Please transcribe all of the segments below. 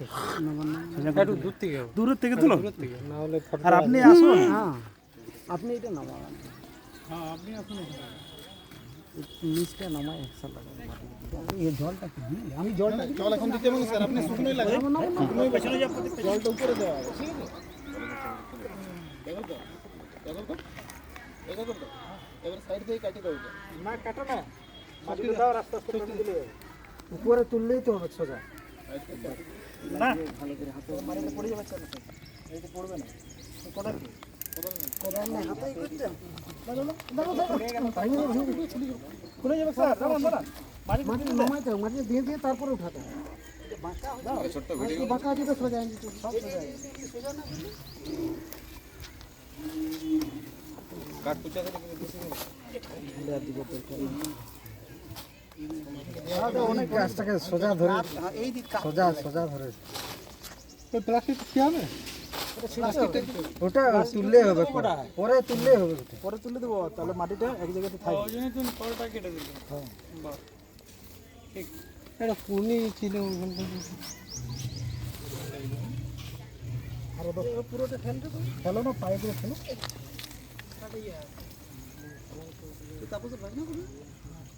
একটু দূর থেকে দূরের থেকে তুলো? দূরের থেকে না হলে ফটো আর আপনি আসুন। হ্যাঁ আপনি এটা নামান হ্যাঁ আপনি আসুন নিচটা নামায় একশো এই জলটা আমি জলটা জল এখন দিতে হবে স্যার। আপনি শুকনোই লাগে জলটা উপরে দেওয়া হবে ঠিক আছে? দেখো তো দেখো তো দেখো তো। এবার সাইড থেকে কাটি দাও না কাটো না। মাটিতে দাও। রাস্তা আস্তে করে দিলে। হবে। উপরে তুললেই তো হবে সোজা। মাটিতে পড়ে যাবে না? খুলে যাবে স্যার দাঁড়ান দাঁড়ান হবে মাটি দিয়ে দিয়ে তারপরে উঠাতে হবে আছে পুচা করে অনেক গাছটাকে সোজা ধরে এই সোজা সোজা ধরে। প্লাস্টিক কি হবে? ওটা তুললে হবে পরে। তুললে হবে পরে তুলে দেবো তাহলে মাটিটা এক জায়গাতে থাকবে। ওই জন্য তুমি পরোটা কেটে দিলে। বাহ। ঠিক। এটা কোনি ছিল ওখানটা পুরোটা ফেলতে তো ফেলো না পায়ে দিয়ে ফেলো। না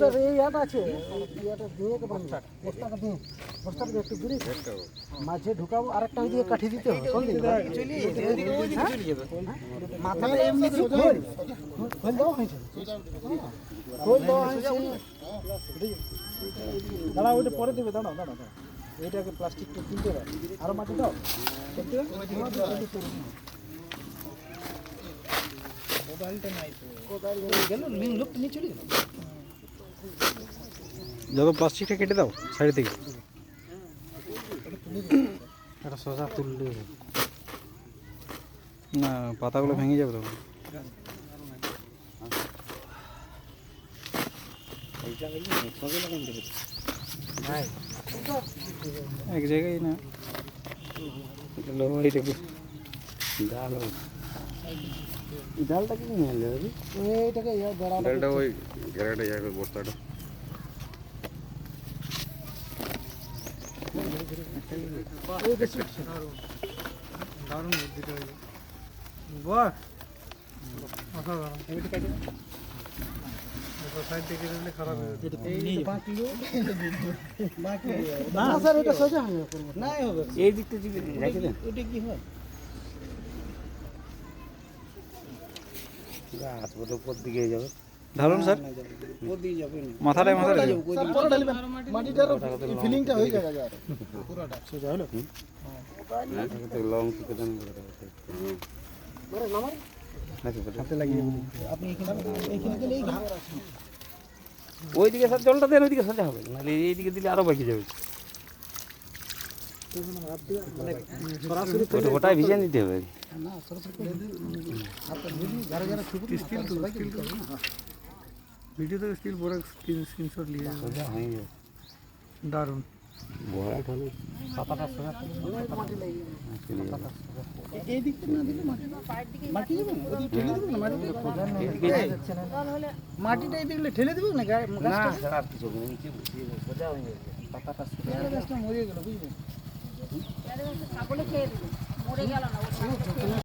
তো এই ইয়াটা আছে দিয়ে একটু মাঝে ঢুকাবো আর একটা ওইদিকে কাঠি দিতে হবে দাঁড়া ওইটা পরে দেবে দাঁড়াও দাঁড়াও এইটাকে প্লাস্টিকটা তুলতে হবে আরও মাটি দাও করতে গেল লোকটা নিয়ে চলে গেল যত প্লাস্টিকটা কেটে দাও সাইড থেকে এটা সোজা তুললে না পাতাগুলো ভেঙে যাবে তখন। এক জায়গায় না। লো এইটুকু ডাল ডালটা কি নিয়ে এলে এইটাকে ইয়া বেড়া ডালটা ওই গ্যারাটে যাবে বস্তাটা। দারুণ। বুদ্ধিটা হয়েছে বাহ! অসাধারণ। সাইড থেকে খারাপ না স্যার এটা সোজা যাবে। হবে। এই দিকটা যদি রেখে দেন। ওটা কি হয়? উপর দিকে যাবে। ধারুন স্যার। ও দিয়ে যাবে না। মাথাটা স্যার পরে ঢালবেন মাটিটার ফিলিংটা হয়ে যাবে আর। পুরোটা। সোজা হলো লং এখানে গেলে এই ঘাস ওইদিকে স্যার জলটা দেন ওইদিকে সোজা হবে। নাহলে এইদিকে দিলে আরও বাকি যাবে। ওটা ওটাই ভিজে নিতে হবে। না যারা যারা ছবি স্টিল তো ভিডিও স্টিল বড় স্ক্রিন স্ক্রিনশট দারুণ। পাতাটা এই দিকটা না দিলে মাটি মাটি ঠেলে দেবে না মাটি মাটিটা এই দিকলে ঠেলে দেবে না পাতাটা মরে গেল বুঝলেন ছাগলে খেয়ে দিল 我这个 dia.